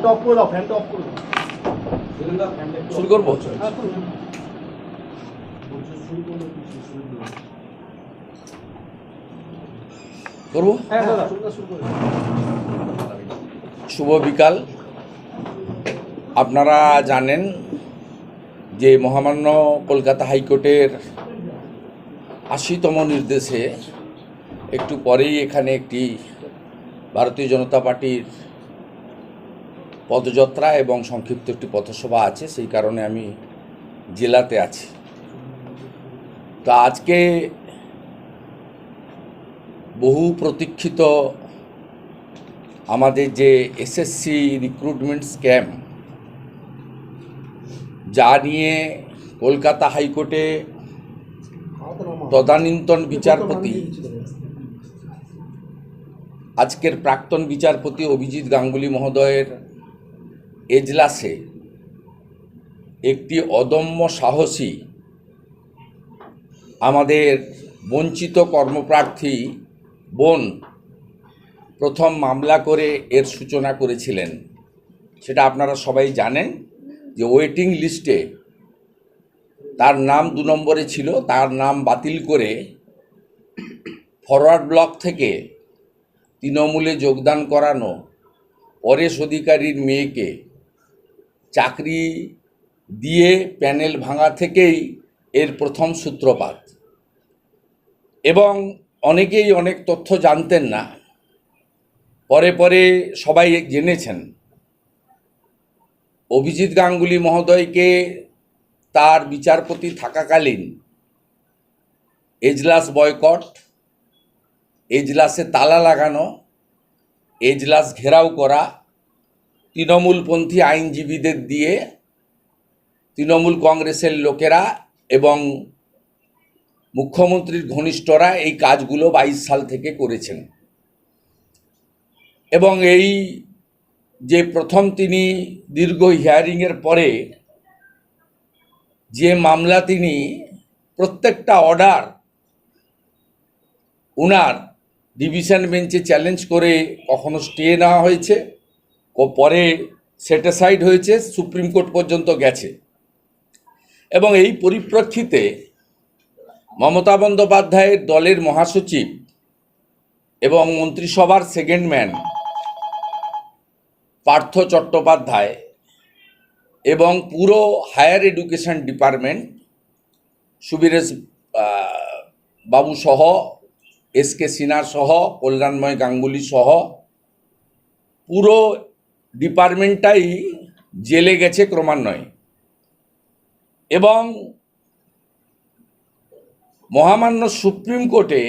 ফ্যানটা অফ করে দাও ফ্যানটা অফ করে দাও। শুরু করব? হ্যাঁ, করব? হ্যাঁ। শুভ বিকাল। আপনারা জানেন যে মহামান্য কলকাতা হাইকোর্টের আশিতম নির্দেশে একটু পরেই এখানে একটি ভারতীয় জনতা পার্টির পদযাত্রা এবং সংক্ষিপ্ত একটি পথসভা আছে, সেই কারণে আমি জেলাতে আছি। তো আজকে বহু প্রতীক্ষিত আমাদের যে এসএসসি রিক্রুটমেন্ট স্ক্যাম যা নিয়ে কলকাতা হাইকোর্টে তদানীন্তন বিচারপতি, আজকের প্রাক্তন বিচারপতি অভিজিৎ গাঙ্গুলি মহোদয়ের এজলাসে একটি অদম্য সাহসী আমাদের বঞ্চিত কর্মপ্রার্থী বোন প্রথম মামলা করে এর সূচনা করেছিলেন। সেটা আপনারা সবাই জানেন যে ওয়েটিং লিস্টে তার নাম দু নম্বরে ছিল, তার নাম বাতিল করে ফরওয়ার্ড ব্লক থেকে তৃণমূলে যোগদান করানো পরেশ অধিকারীর মেয়েকে চাকরি দিয়ে প্যানেল ভাঙা থেকেই এর প্রথম সূত্রপাত। এবং অনেকেই অনেক তথ্য জানতেন না। পরে পরে সবাই জেনেছেন। অভিজিৎ গাঙ্গুলি মহোদয়কে তার বিচারপতি থাকাকালীন এজলাস বয়কট, এজলাসে তালা লাগানো, এজলাস ঘেরাও করা তৃণমূলপন্থী আইনজীবীদের দিয়ে তৃণমূল কংগ্রেসের লোকেরা এবং মুখ্যমন্ত্রীর ঘনিষ্ঠরা এই কাজগুলো বাইশ সাল থেকে করেছেন। এবং এই যে প্রথম তিনি দীর্ঘ হিয়ারিংয়ের পরে যে মামলা তিনি প্রত্যেকটা অর্ডার উনার ডিভিশন বেঞ্চে চ্যালেঞ্জ করে কখনো স্টে নেওয়া হয়েছে। ও পরে সেটিসাইড হয়েছে, সুপ্রিম কোর্ট পর্যন্ত গেছে। এবং এই পরিপ্রেক্ষিতে মমতা বন্দ্যোপাধ্যায়ের দলের মহাসচিব এবং মন্ত্রিসভার সেকেন্ড ম্যান পার্থ চট্টোপাধ্যায় এবং পুরো হায়ার এডুকেশন ডিপার্টমেন্ট সুবীরেশ বাবু সহ, এস কে সিনহা সহ, কল্যাণময় গাঙ্গুলি সহ, পুরো ডিপার্টমেন্টটাই জেলে গেছে ক্রমান্বয়ে। এবং মহামান্য সুপ্রিম কোর্টে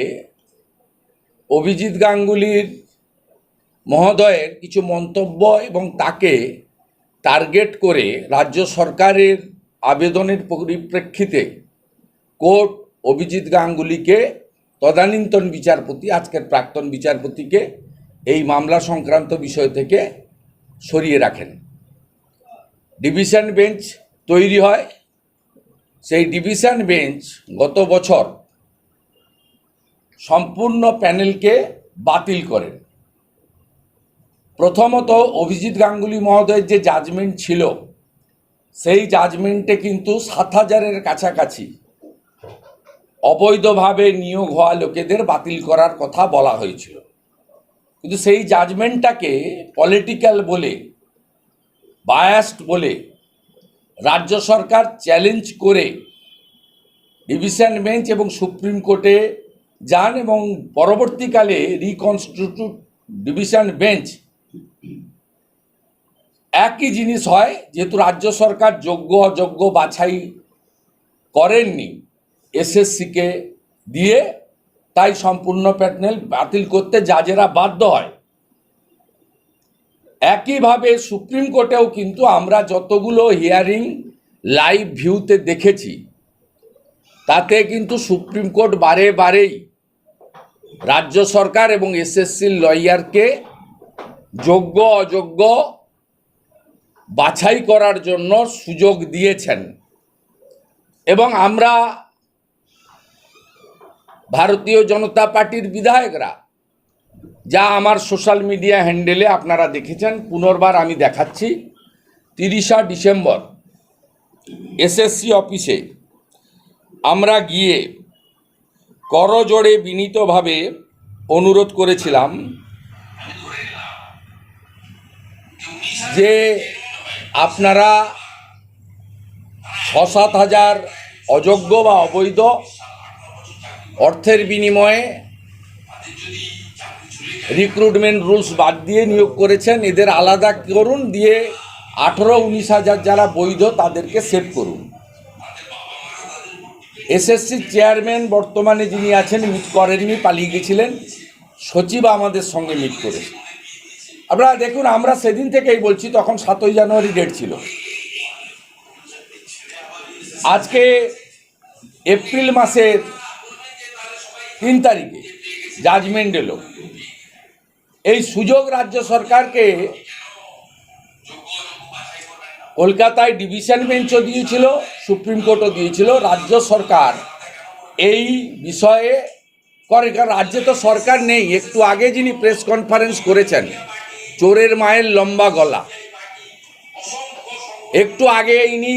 অভিজিৎ গাঙ্গুলির মহোদয়ের কিছু মন্তব্য এবং তাকে টার্গেট করে রাজ্য সরকারের আবেদনের পরিপ্রেক্ষিতে কোর্ট অভিজিৎ গাঙ্গুলিকে তদানীন্তন বিচারপতি, আজকের প্রাক্তন বিচারপতিকে এই মামলা সংক্রান্ত বিষয় থেকে সরিয়ে রাখেন। ডিভিশন বেঞ্চ তৈরি হয়। সেই ডিভিশন বেঞ্চ গত বছর সম্পূর্ণ প্যানেলকে বাতিল করেন। প্রথমত অভিজিৎ গাঙ্গুলি মহোদয়ের যে জাজমেন্ট ছিল, সেই জাজমেন্টে কিন্তু সাত হাজারের কাছাকাছি অবৈধভাবে নিয়োগ হওয়া লোকেদের বাতিল করার কথা বলা হয়েছিল। কিন্তু সেই জাজমেন্টটাকে পলিটিক্যাল বলে বায়াস্ট বলে, রাজ্য সরকার চ্যালেঞ্জ করে ডিভিশন বেঞ্চ এবং সুপ্রিম কোর্টে যান এবং পরবর্তীকালে রিকনস্টিটিউট ডিভিশন বেঞ্চ একই জিনিস হয়, যেহেতু রাজ্য সরকার যোগ্য, অযোগ্য বাছাই করেননি এসএসসিকে দিয়ে তাই সম্পূর্ণ প্যানেল বাতিল করতে জাজেরা বাধ্য হয়। একইভাবে সুপ্রিম কোর্টেও কিন্তু আমরা যতগুলো হিয়ারিং লাইভ ভিউতে দেখেছি, তাতে কিন্তু সুপ্রিম কোর্ট বারে বারেই রাজ্য সরকার এবং এসএসসির লয়ারকে যোগ্য, অযোগ্য বাছাই করার জন্য সুযোগ দিয়েছেন। এবং আমরা ভারতীয় জনতা পার্টির বিধায়করা, যা আমার সোশ্যাল মিডিয়া হ্যান্ডেলে আপনারা দেখেছেন, পুনর্বার আমি দেখাচ্ছি, তিরিশা ডিসেম্বর, এসএসসি অফিসে আমরা গিয়ে করজোড়ে বিনীতভাবে অনুরোধ করেছিলাম যে আপনারা ছ সাত হাজার অযোগ্য বা অবৈধ অর্থের বিনিময়ে রিক্রুটমেন্ট রুলস বাদ দিয়ে নিয়োগ করেছেন। এদের আলাদা করুন, দিয়ে আঠেরো উনিশ হাজার যারা বৈধ তাদেরকে সেভ করুন। এসএসসি চেয়ারম্যান বর্তমানে যিনি আছেন মিট করেননি, পালিয়ে গেছিলেন। সচিব আমাদের সঙ্গে মিট করেছে। আপনারা দেখুন, আমরা সেদিন থেকেই বলছি, তখন সাতই জানুয়ারি ডেট ছিল। আজকে এপ্রিল মাসের তিন তারিখে জাজমেন্ট এলো। এই সুযোগ রাজ্য সরকারকে কলকাতায় ডিভিশন বেঞ্চও দিয়েছিল, সুপ্রিম কোর্টও দিয়েছিল, রাজ্য সরকার এই বিষয়ে করে, কারণ রাজ্যে তো সরকার নেই। একটু আগে যিনি প্রেস কনফারেন্স করেছেন, চোরের মায়ের লম্বা গলা, একটু আগে ইনি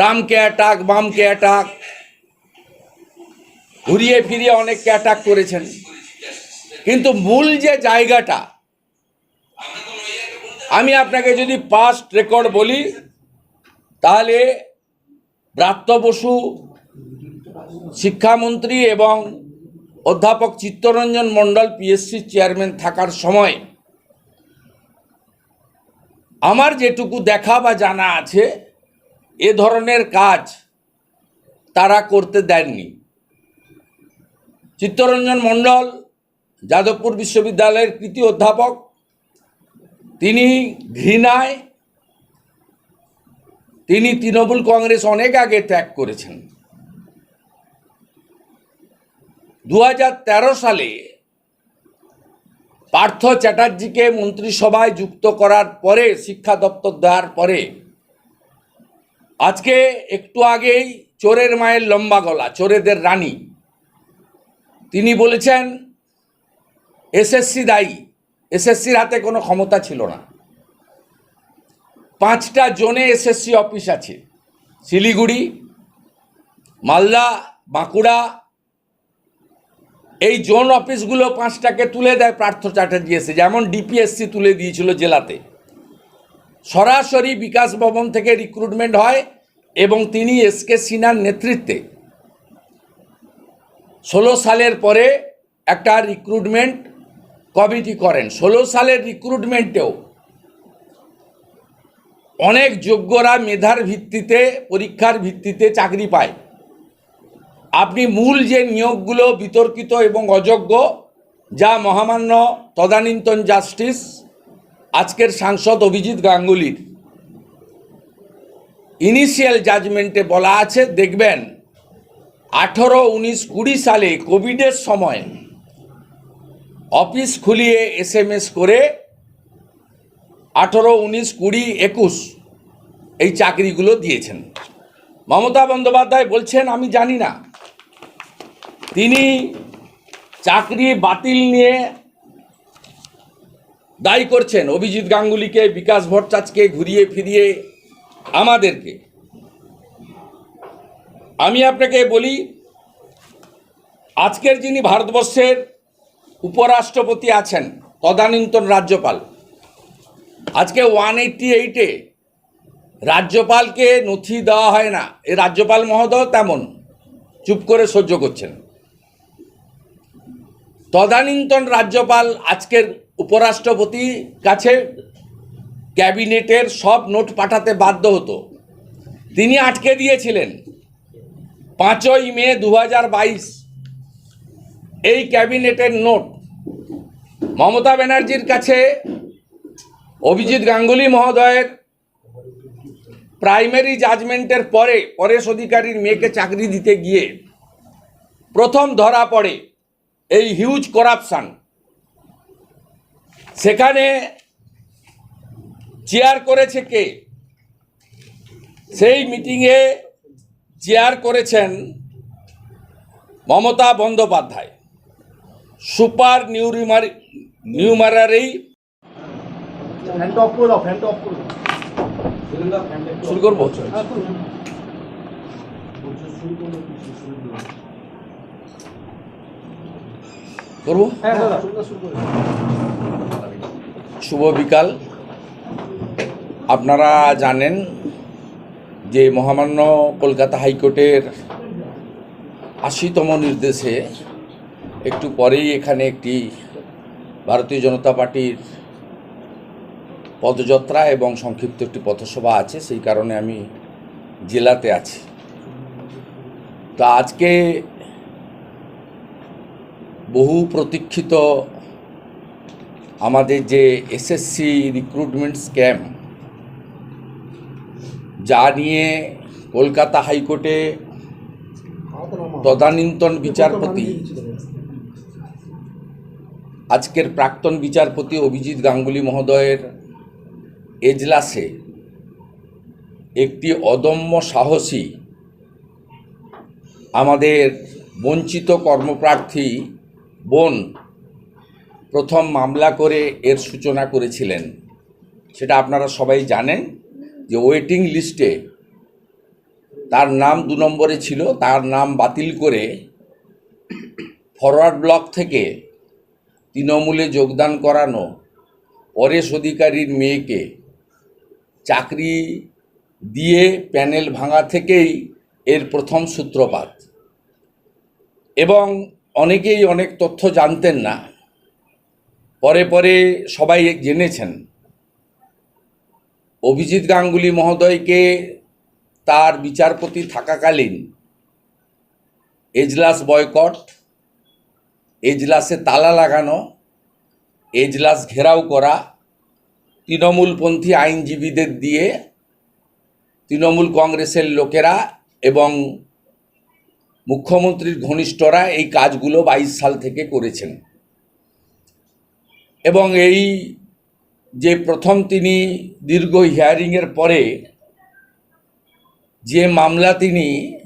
রামকে অ্যাটাক বামকে অ্যাটাক ঘুরিয়ে ফিরিয়ে অনেককে অ্যাটাক করেছেন। কিন্তু মূল যে জায়গাটা, আমি আপনাকে যদি পাস্ট রেকর্ড বলি, তাহলে ব্রাত্য বসু, শিক্ষামন্ত্রী এবং অধ্যাপক চিত্তরঞ্জন মণ্ডল পিএসসি চেয়ারম্যান থাকার সময়, আমার যেটুকু দেখা বা জানা আছে, এ ধরনের কাজ তারা করতে দেননি। চিত্তরঞ্জন মণ্ডল, যাদবপুর বিশ্ববিদ্যালয়ের কৃতি অধ্যাপক, তিনি ঘৃণায়, তিনি তৃণমূল কংগ্রেস অনেক আগে ত্যাগ করেছেন। দু হাজার তেরো সালে পার্থ চ্যাটার্জিকে মন্ত্রিসভায় যুক্ত করার পরে, শিক্ষা দপ্তর দেওয়ার পরে, আজকে একটু আগেই চোরের মায়ের লম্বা গলা, চোরেদের রানী তিনি বলেছেন, এসএসসি দায়ী, এসএসসির হাতে কোনো ক্ষমতা ছিল না। পাঁচটা জোনে এসএসসি অফিস আছে, শিলিগুড়ি, মালদা, বাঁকুড়া। এই জোন অফিসগুলো পাঁচটাকে তুলে দেয় পার্থ চ্যাটার্জি এসে, যেমন ডিপিএসসি তুলে দিয়েছিল জেলাতে। সরাসরি বিকাশ ভবন থেকে রিক্রুটমেন্ট হয় এবং তিনি এস কে সিনহার নেতৃত্বে ষোলো সালের পরে একটা রিক্রুটমেন্ট কমিটি করেন। ষোলো সালের রিক্রুটমেন্টেও অনেক যোগ্যরা মেধার ভিত্তিতে, পরীক্ষার ভিত্তিতে চাকরি পায়। আপনি মূল যে নিয়োগগুলো বিতর্কিত এবং অযোগ্য, যা মহামান্য তদানীন্তন জাস্টিস, আজকের সাংসদ অভিজিৎ গাঙ্গুলির। ইনিশিয়াল জাজমেন্টে বলা আছে, দেখবেন আঠেরো উনিশ কুড়ি সালে কোভিডের সময় অফিস খুলিয়ে এস এম এস করে আঠেরো উনিশ কুড়ি একুশ এই চাকরিগুলো দিয়েছেন। মমতা বন্দ্যোপাধ্যায় বলছেন, আমি জানি না। তিনি চাকরি বাতিল নিয়ে দায়ী করছেন। অভিজিৎ গাঙ্গুলিকে, বিকাশ ভট্টাচার্যকে ঘুরিয়ে ফিরিয়ে আমাদেরকে। আমি আপনাকে বলি, আজকের যিনি ভারতবর্ষের উপরাষ্ট্রপতি আছেন, তদানীন্তন রাজ্যপাল, আজকে ওয়ান এইটটি এইটে রাজ্যপালকে নথি দেওয়া হয় না। এই রাজ্যপাল মহোদয় তেমন চুপ করে সহ্য করছেন তদানীন্তন রাজ্যপাল আজকের উপরাষ্ট্রপতি কাছে ক্যাবিনেটের সব নোট পাঠাতে বাধ্য হতো। তিনি আটকে দিয়েছিলেন। পাঁচই মে দু এই ক্যাবিনেটের নোট মমতা ব্যানার্জির কাছে অভিজিৎ গাঙ্গুলি মহোদয়ের প্রাইমারি জাজমেন্টের পরে পরেশ অধিকারীর মেয়েকে চাকরি দিতে গিয়ে প্রথম ধরা পড়ে এই হিউজ করাপশান। সেখানে চেয়ার করেছে কে? সেই মিটিংয়ে চেয়ার করেছেন মমতা বন্দ্যোপাধ্যায়। সুপার নিউরিমারি নিউমারারি ফ্যানটা অফ করে দাও ফ্যানটা অফ করে দাও শুরু করব? হ্যাঁ, করব? হ্যাঁ। শুভ বিকাল। আপনারা জানেন যে মহামান্য কলকাতা হাইকোর্টের আশিতম নির্দেশে একটু পরেই এখানে একটি ভারতীয় জনতা পার্টির পদযাত্রা এবং সংক্ষিপ্ত একটি পথসভা আছে, সেই কারণে আমি জেলাতে আছি। তো আজকে বহু প্রতীক্ষিত আমাদের যে এসএসসি রিক্রুটমেন্ট স্ক্যাম যা নিয়ে কলকাতা হাইকোর্টে তদানীন্তন বিচারপতি, আজকের প্রাক্তন বিচারপতি অভিজিৎ গাঙ্গুলি মহোদয়ের এজলাসে একটি অদম্য সাহসী আমাদের বঞ্চিত কর্মপ্রার্থী বোন প্রথম মামলা করে এর সূচনা করেছিলেন। সেটা আপনারা সবাই জানেন। যে ওয়েটিং লিস্টে তার নাম দু নম্বরে ছিল, তার নাম বাতিল করে ফরওয়ার্ড ব্লক থেকে তৃণমূলে যোগদান করানো পরেশ অধিকারীর মেয়েকে চাকরি দিয়ে প্যানেল ভাঙা থেকেই এর প্রথম সূত্রপাত। এবং অনেকেই অনেক তথ্য জানতেন না। পরে পরে সবাই জেনেছেন। অভিজিৎ গাঙ্গুলি মহোদয়কে তার বিচারপতি থাকাকালীন এজলাস বয়কট, এজলাসে তালা লাগানো, এজলাস ঘেরাও করা, তৃণমূলপন্থী আইনজীবীদের দিয়ে তৃণমূল কংগ্রেসের লোকেরা এবং মুখ্যমন্ত্রীর ঘনিষ্ঠরা এই কাজগুলো বাইশ সাল থেকে করেছেন। এবং এই যে প্রথম তিনি দীর্ঘ হিয়ারিংয়ের পরে যে মামলা তিনি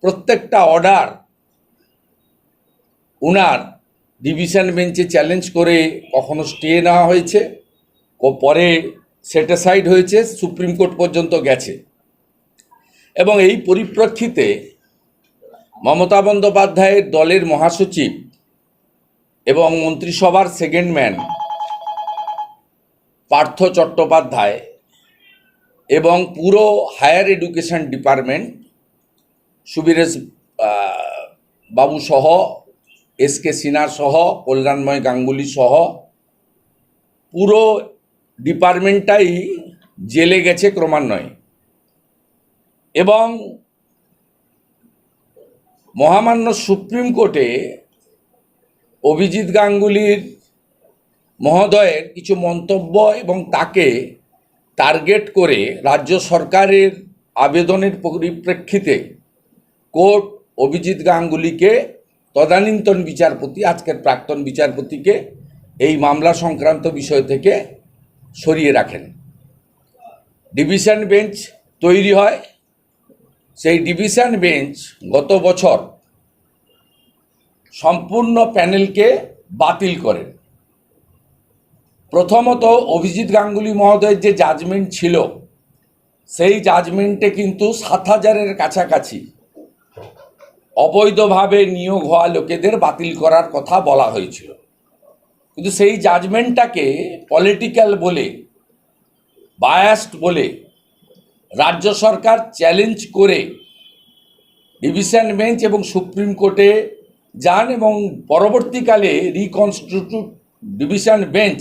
প্রত্যেকটা অর্ডার উনার ডিভিশন বেঞ্চে চ্যালেঞ্জ করে কখনো স্টে নেওয়া হয়েছে ও পরে সেটিসাইড হয়েছে, সুপ্রিম কোর্ট পর্যন্ত গেছে। এবং এই পরিপ্রেক্ষিতে মমতা বন্দ্যোপাধ্যায়ের দলের মহাসচিব এবং মন্ত্রিসভার সেকেন্ড ম্যান পার্থ চট্টোপাধ্যায় এবং পুরো হায়ার এডুকেশন ডিপার্টমেন্ট, সুবীরেশ বাবু সহ, এস কে সিনহা সহ, কল্যাণময় গাঙ্গুলি সহ, পুরো ডিপার্টমেন্টটাই জেলে গেছে ক্রমান্বয়ে। এবং মহামান্য সুপ্রিম কোর্টে অভিজিৎ গাঙ্গুলির মহোদয়ের কিছু মন্তব্য এবং তাকে টার্গেট করে রাজ্য সরকারের আবেদনের পরিপ্রেক্ষিতে কোর্ট অভিজিৎ গাঙ্গুলিকে তদানীন্তন বিচারপতি, আজকের প্রাক্তন বিচারপতিকে এই মামলা সংক্রান্ত বিষয় থেকে সরিয়ে রাখেন। ডিভিশন বেঞ্চ তৈরি হয়। সেই ডিভিশন বেঞ্চ গত বছর সম্পূর্ণ প্যানেলকে বাতিল করেন। প্রথমত অভিজিৎ গাঙ্গুলি মহোদয়ের যে জাজমেন্ট ছিল, সেই জাজমেন্টে কিন্তু সাত হাজারের কাছাকাছি অবৈধভাবে নিয়োগ হওয়া লোকেদের বাতিল করার কথা বলা হয়েছিল। কিন্তু সেই জাজমেন্টটাকে পলিটিক্যাল বলে বায়াস্ট বলে, রাজ্য সরকার চ্যালেঞ্জ করে ডিভিশন বেঞ্চ এবং সুপ্রিম কোর্টে যান এবং পরবর্তীকালে রিকনস্টিটিউট ডিভিশন বেঞ্চ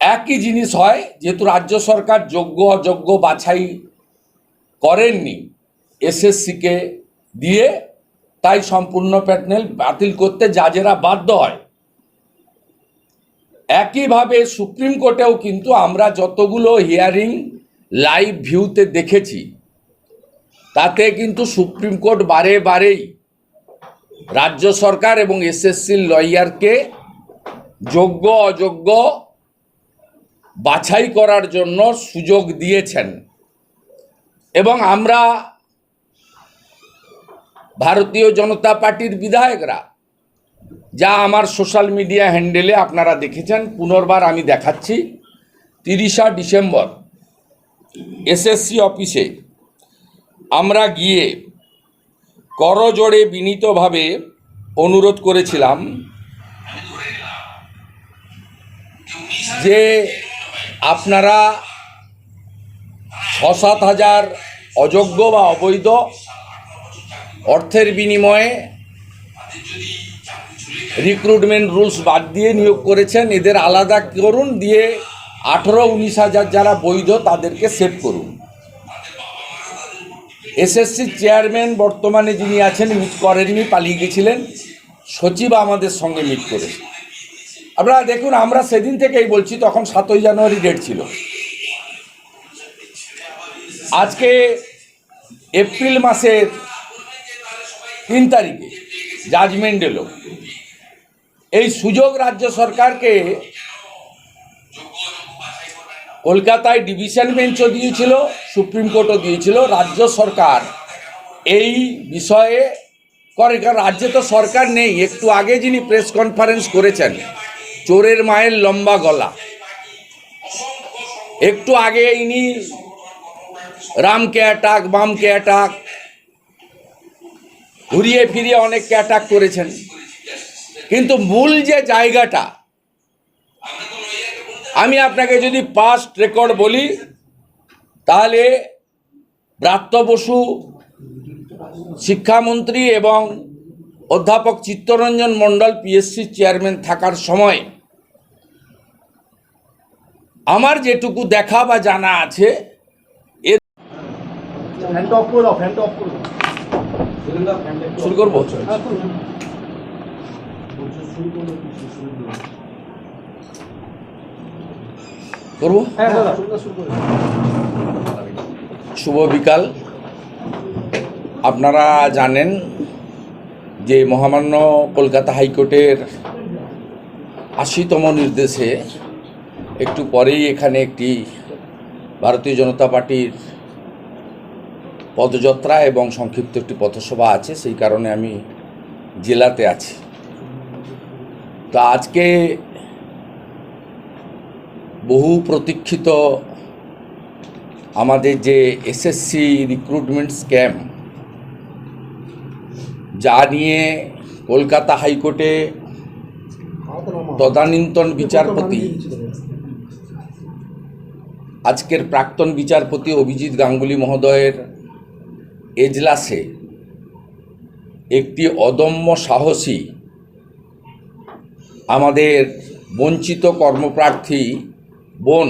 একই জিনিস হয়, যেহেতু রাজ্য সরকার যোগ্য, অযোগ্য বাছাই করেননি, এসএসসিকে দিয়ে, তাই সম্পূর্ণ প্যানেল বাতিল করতে জাজেরা বাধ্য হয়। একইভাবে সুপ্রিম কোর্টেও কিন্তু আমরা যতগুলো হিয়ারিং লাইভ ভিউতে দেখেছি, তাতে কিন্তু সুপ্রিম কোর্ট বারে বারেই রাজ্য সরকার এবং এসএসসির লয়ারকে যোগ্য, অযোগ্য বাছাই করার জন্য সুযোগ দিয়েছেন। এবং আমরা ভারতীয় জনতা পার্টির বিধায়করা, যা আমার সোশ্যাল মিডিয়া হ্যান্ডেলে আপনারা দেখেছেন, পুনর্বার আমি দেখাচ্ছি, তিরিশা ডিসেম্বর, এসএসসি অফিসে আমরা গিয়ে করজোড়ে বিনীতভাবে অনুরোধ করেছিলাম যে আপনারা ছ সাত হাজার অযোগ্য বা অবৈধ অর্থের বিনিময়ে রিক্রুটমেন্ট রুলস বাদ দিয়ে নিয়োগ করেছেন, এদের আলাদা করুন, দিয়ে আঠেরো, উনিশ হাজার যারা বৈধ তাদেরকে সেভ করুন। এসএসসি চেয়ারম্যান বর্তমানে যিনি আছেন মিট করেননি, পালিয়ে গেছিলেন। সচিব আমাদের সঙ্গে মিট করেছে। আপনারা দেখুন, আমরা সেদিন থেকেই বলছি, তখন সাতই জানুয়ারি ডেট ছিল। আজকে এপ্রিল মাসের তিন তারিখে জাজমেন্ট এলো। এই সুযোগ রাজ্য সরকারকে কলকাতায় ডিভিশন বেঞ্চও দিয়েছিল, সুপ্রিম কোর্টও দিয়েছিল, রাজ্য সরকার এই বিষয়ে করে। কারণ রাজ্যে তো সরকার নেই, একটু আগে যিনি প্রেস কনফারেন্স করেছেন চোরের মায়ের লম্বা গলা। একটু আগে ইনি রামকে অ্যাটাক বামকে অ্যাটাক ঘুরিয়ে ফিরিয়ে অনেককে অ্যাটাক করেছেন। কিন্তু মূল যে জায়গাটা, আমি আপনাকে যদি পাস্ট রেকর্ড বলি, তাহলে ব্রাত্য বসু, শিক্ষামন্ত্রী এবং অধ্যাপক চিত্তরঞ্জন মণ্ডল পিএসসি চেয়ারম্যান থাকার সময় আমার যেটুকু দেখা বা জানা আছে এর শুরু করব? হ্যাঁ, করব? হ্যাঁ। শুভ বিকাল। আপনারা জানেন যে মহামান্য কলকাতা হাইকোর্টের আশিতম নির্দেশে একটু পরেই এখানে একটি ভারতীয় জনতা পার্টির পদযাত্রা এবং সংক্ষিপ্ত একটি পথসভা আছে, সেই কারণে আমি জেলাতে আছি। তো আজকে বহু প্রতীক্ষিত আমাদের যে এসএসসি রিক্রুটমেন্ট স্ক্যাম যা নিয়ে কলকাতা হাইকোর্টে তদানীন্তন বিচারপতি আজকের প্রাক্তন বিচারপতি অভিজিৎ গাঙ্গুলি মহোদয়ের এজলাসে একটি অদম্য সাহসী আমাদের বঞ্চিত কর্মপ্রার্থী বোন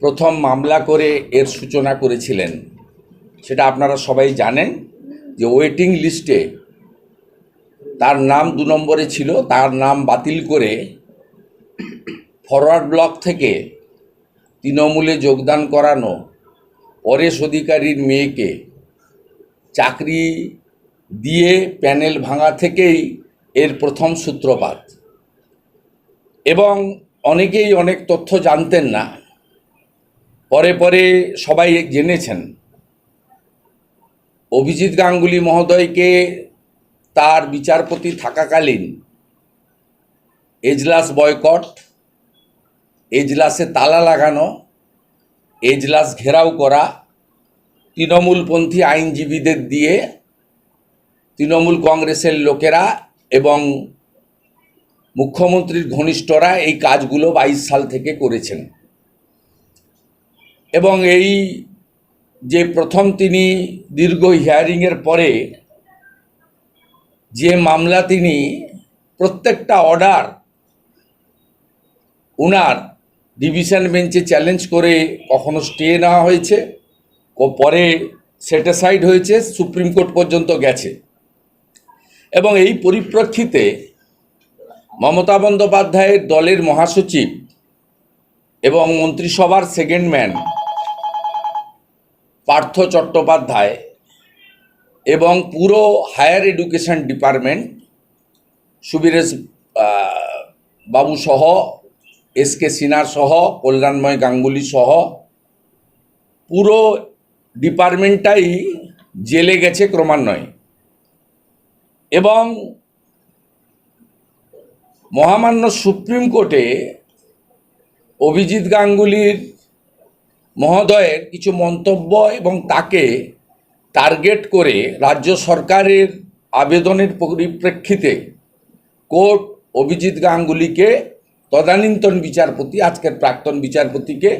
প্রথম মামলা করে এর সূচনা করেছিলেন। সেটা আপনারা সবাই জানেন যে ওয়েটিং লিস্টে তার নাম দু নম্বরে ছিল, তার নাম বাতিল করে ফরওয়ার্ড ব্লক থেকে তৃণমূলে যোগদান করানো পরেশ অধিকারীর মেয়েকে চাকরি দিয়ে প্যানেল ভাঙা থেকেই এর প্রথম সূত্রপাত। এবং অনেকেই অনেক তথ্য জানতেন না। পরে পরে সবাই জেনেছেন। অভিজিৎ গাঙ্গুলি মহোদয়কে তার বিচারপতি থাকাকালীন এজলাস বয়কট এজলাসে তালা লাগানো, এজলাস ঘেরাও করা, তৃণমূলপন্থী আইনজীবীদের দিয়ে তৃণমূল কংগ্রেসের লোকেরা এবং মুখ্যমন্ত্রীর ঘনিষ্ঠরা এই কাজগুলো বাইশ সাল থেকে করেছেন। এবং এই যে প্রথম তিনি দীর্ঘ হিয়ারিংয়ের পরে যে মামলা তিনি প্রত্যেকটা অর্ডার উনার ডিভিশন বেঞ্চে চ্যালেঞ্জ করে কখনো স্টে নেওয়া হয়েছে পরে সেটাসাইড হয়েছে সুপ্রিম কোর্ট পর্যন্ত গেছে। এবং এই পরিপ্রেক্ষিতে মমতা বন্দ্যোপাধ্যায়ের দলের মহাসচিব এবং মন্ত্রিসভার সেকেন্ড ম্যান পার্থ চট্টোপাধ্যায় এবং পুরো higher education department Subiresh ah, বাবু সহ এস কে সিনহা সহ, কল্যাণময় গাঙ্গুলি সহ, পুরো ডিপার্টমেন্টটাই জেলে গেছে ক্রমান্বয়ে। এবং মহামান্য সুপ্রিম কোর্টে অভিজিৎ গাঙ্গুলির মহোদয়ের কিছু মন্তব্য এবং তাকে টার্গেট করে রাজ্য সরকারের আবেদনের পরিপ্রেক্ষিতে কোর্ট অভিজিৎ গাঙ্গুলিকে তদানীন্তন বিচারপতি, আজকের প্রাক্তন বিচারপতিকে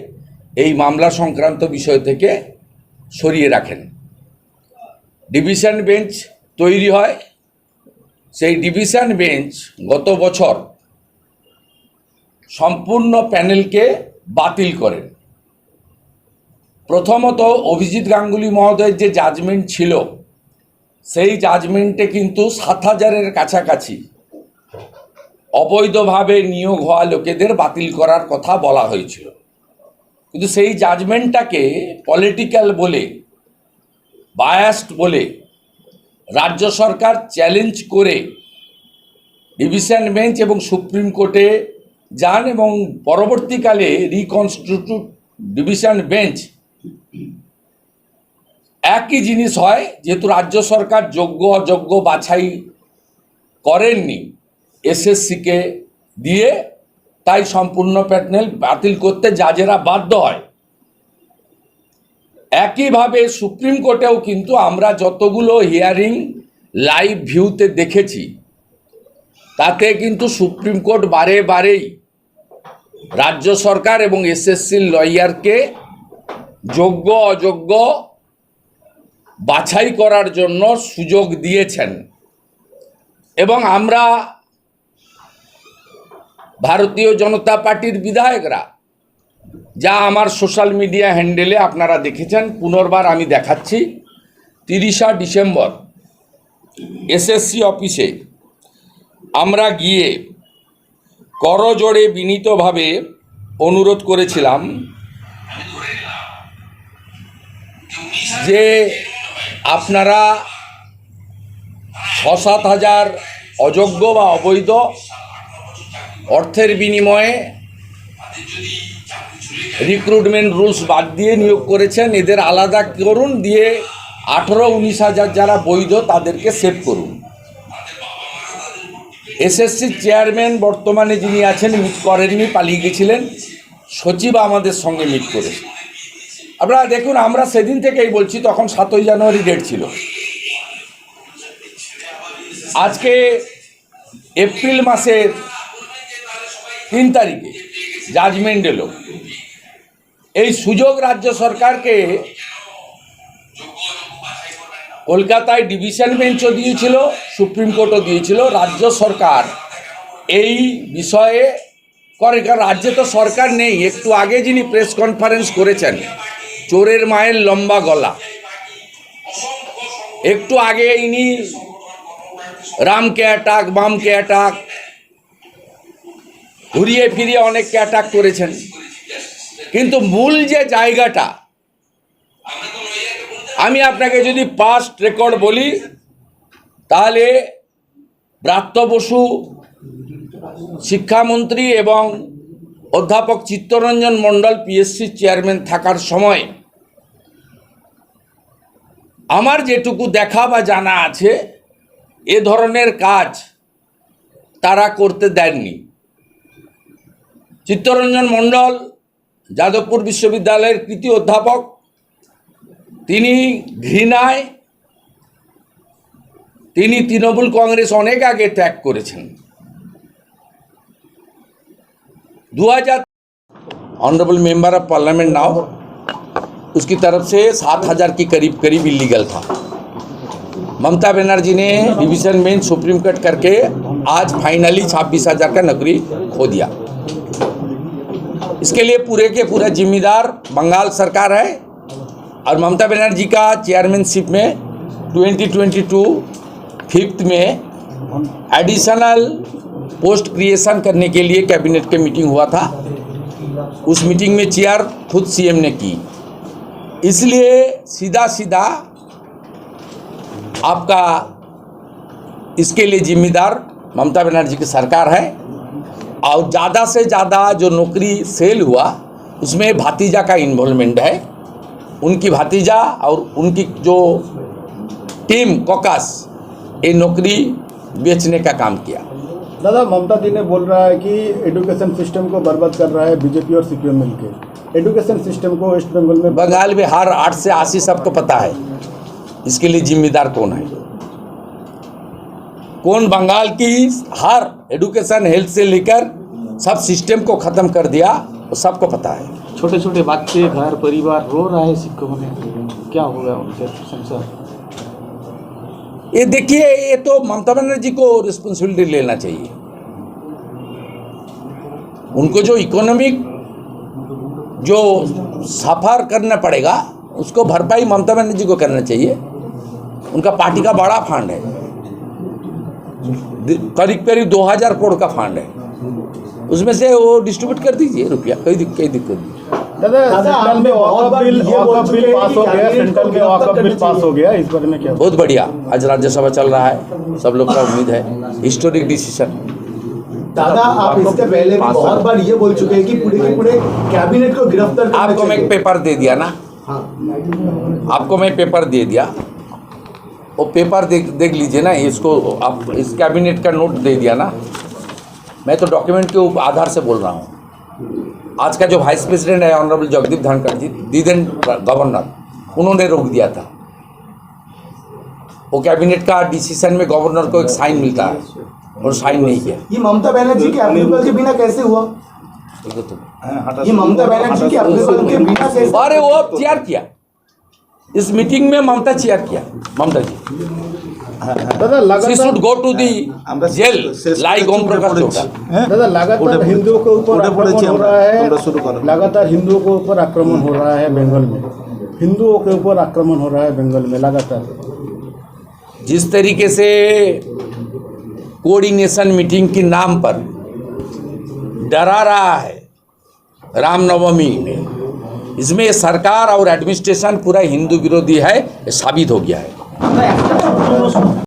এই মামলা সংক্রান্ত বিষয় থেকে সরিয়ে রাখেন। ডিভিশন বেঞ্চ তৈরি হয়। সেই ডিভিশন বেঞ্চ গত বছর সম্পূর্ণ প্যানেলকে বাতিল করেন। প্রথমত অভিজিৎ গাঙ্গুলি মহোদয়ের যে জাজমেন্ট ছিল, সেই জাজমেন্টে কিন্তু সাত হাজারের কাছাকাছি অবৈধভাবে নিয়োগ হওয়া লোকেদের বাতিল করার কথা বলা হয়েছিল। কিন্তু সেই জাজমেন্টটাকে পলিটিক্যাল বলে বায়াস্ট বলে, রাজ্য সরকার চ্যালেঞ্জ করে ডিভিশন বেঞ্চ এবং সুপ্রিম কোর্টে যান এবং পরবর্তীকালে রিকনস্টিটিউট ডিভিশন বেঞ্চ একই জিনিস হয়, যেহেতু রাজ্য সরকার যোগ্য, অযোগ্য বাছাই করেননি। এসএসসিকে দিয়ে তাই সম্পূর্ণ প্যানেল বাতিল করতে জাজেরা বাধ্য হয়। একইভাবে সুপ্রিম কোর্টেও কিন্তু আমরা যতগুলো হিয়ারিং লাইভ ভিউতে দেখেছি, তাতে কিন্তু সুপ্রিম কোর্ট বারে বারেই রাজ্য সরকার এবং এসএসসির লয়ারকে যোগ্য অযোগ্য বাছাই করার জন্য সুযোগ দিয়েছেন। এবং আমরা ভারতীয় জনতা পার্টির বিধায়করা, যা আমার সোশ্যাল মিডিয়া হ্যান্ডেলে আপনারা দেখেছেন, পুনর্বার আমি দেখাচ্ছি। তিরিশা ডিসেম্বর, এসএসসি অফিসে আমরা গিয়ে করজোড়ে বিনীতভাবে অনুরোধ করেছিলাম যে আপনারা ছ সাত হাজার অযোগ্য বা অবৈধ অর্থের বিনিময়ে রিক্রুটমেন্ট রুলস বাদ দিয়ে নিয়োগ করেছেন। এদের আলাদা করুন, দিয়ে আঠেরো, উনিশ হাজার যারা বৈধ তাদেরকে সেভ করুন। এসএসসি চেয়ারম্যান বর্তমানে যিনি আছেন মিট করেননি, পালিয়ে গেছিলেন। সচিব আমাদের সঙ্গে মিট করেছে। আপনারা দেখুন, আমরা সেদিন থেকেই বলছি, তখন সাতই জানুয়ারি ডেট ছিল। আজকে এপ্রিল মাসের তিন তারিখে জাজমেন্ট এলো। এই সুযোগ রাজ্য সরকারকে কলকাতায় ডিভিশন বেঞ্চও দিয়েছিল, সুপ্রিম কোর্টও দিয়েছিল, রাজ্য সরকার এই বিষয়ে করে, কারণ রাজ্যে তো সরকার নেই। একটু আগে যিনি প্রেস কনফারেন্স করেছেন, চোরের মায়ের লম্বা গলা, একটু আগে ইনি রামকে অ্যাটাক বামকে অ্যাটাক ঘুরিয়ে ফিরিয়ে অনেককে অ্যাটাক করেছেন। কিন্তু মূল যে জায়গাটা, আমি আপনাকে যদি পাস্ট রেকর্ড বলি, তাহলে ব্রাত্য বসু, শিক্ষামন্ত্রী এবং অধ্যাপক চিত্তরঞ্জন মণ্ডল পিএসসি চেয়ারম্যান থাকার সময়, আমার যেটুকু দেখা বা জানা আছে, এ ধরনের কাজ তারা করতে দেননি। চিত্তরঞ্জন মণ্ডল যাদবপুর বিশ্ববিদ্যালয়ের কৃতি অধ্যাপক তিনি ঘৃণায় তিনি তৃণমূল কংগ্রেস অনেক আগে ত্যাগ করেছেন दो हजार honourable member of parliament now उसकी तरफ से सात हजार की करीब करीब इलीगल था ममता बनर्जी ने डिवीजन बेंच सुप्रीम कोर्ट करके आज फाइनली छब्बीस हजार का नौकरी खो दिया इसके लिए पूरे के पूरा जिम्मेदार बंगाल सरकार है और ममता बनर्जी का चेयरमैनशिप में 2022 फिफ्थ में एडिशनल पोस्ट क्रिएशन करने के लिए कैबिनेट के मीटिंग हुआ था। उस मीटिंग में चेयर खुद सीएम ने की। इसलिए सीधा सीधा आपका इसके लिए जिम्मेदार ममता बनर्जी की सरकार है। और ज़्यादा से ज़्यादा जो नौकरी सेल हुआ उसमें भातीजा का इन्वॉल्वमेंट है। उनकी भातीजा और उनकी जो टीम कॉकस ये नौकरी बेचने का काम किया। दादा ममता जी ने बोल रहा है कि एजुकेशन सिस्टम को बर्बाद कर रहा है बीजेपी और सीपीएम मिलकर एजुकेशन सिस्टम को वेस्ट बंगाल में बंगाल में हर आठ से अस्सी सबको पता है। इसके लिए जिम्मेदार कौन है? कौन बंगाल की हर एडुकेशन हेल्थ से लेकर सब सिस्टम को खत्म कर दिया वो सबको पता है। छोटे छोटे बच्चे घर परिवार रो रहा है शिक्षकों में। क्या होगा उनके संसार? ये देखिए ये तो ममता बनर्जी को रिस्पॉन्सिबिलिटी लेना चाहिए। उनको जो इकोनॉमिक जो सफ़र करना पड़ेगा उसको भरपाई ममता बनर्जी को करना चाहिए। उनका पार्टी का बड़ा फंड है। करीब करीब दो हज़ार करोड़ का फंड है। उसमें से वो डिस्ट्रीब्यूट कर दीजिए रुपया कोई दिक- कोई दिक्कत नहीं। बहुत वॉकअप बार बिल ये बोल वॉकअप चुके बिल हैं पास कि हो गया कैबिनेट सेंट्रल को में गिरफ़्तार वॉकअप बिल करनी पास चाहिए। हो गया इस बारे में क्या? बहुत बढ़िया। आज राज्यसभा चल रहा है सब लोग का उम्मीद है। हिस्टोरिक डिसीज़न दादा आप इससे पहले भी बहुत बार ये बोल चुके हैं कि पूरे के पूरे कैबिनेट को गिरफ़्तार आपको मैं एक पेपर दे दिया ना? हाँ। आपको मैं पेपर दे दिया। वो पेपर देख देख लीजिए ना इसको आप इस कैबिनेट का नोट दे दिया ना। मैं तो डॉक्यूमेंट के आधार से बोल रहा हूँ। आज का जो वाइस प्रेसिडेंट है ऑनरेबल जगदीप धनखड़ जी दीदन गवर्नर उन्होंने रोक दिया था। वो कैबिनेट का डिसीज़न में गवर्नर को एक साइन मिलता है और साइन नहीं किया। ये ममता बनर्जी के अप्रूवल के बिना कैसे हुआ? ये ममता बनर्जी के अप्रूवल के बिना कैसे अरे वो अब चेयर किया। इस मीटिंग में ममता चेयर किया। Mamata ji. Should go to the jail like Om Prakash Chopra दादा लगातार हिंदुओं के ऊपर आक्रमण हो रहा है। लगातार हिंदुओं के ऊपर आक्रमण हो रहा है बंगाल में। हिंदुओं के ऊपर आक्रमण हो रहा है बंगाल में लगातार। जिस तरीके से कोऑर्डिनेशन मीटिंग के नाम पर डरा रहा है रामनवमी में इसमें सरकार और एडमिनिस्ट्रेशन पूरा हिंदू विरोधी है साबित हो गया है।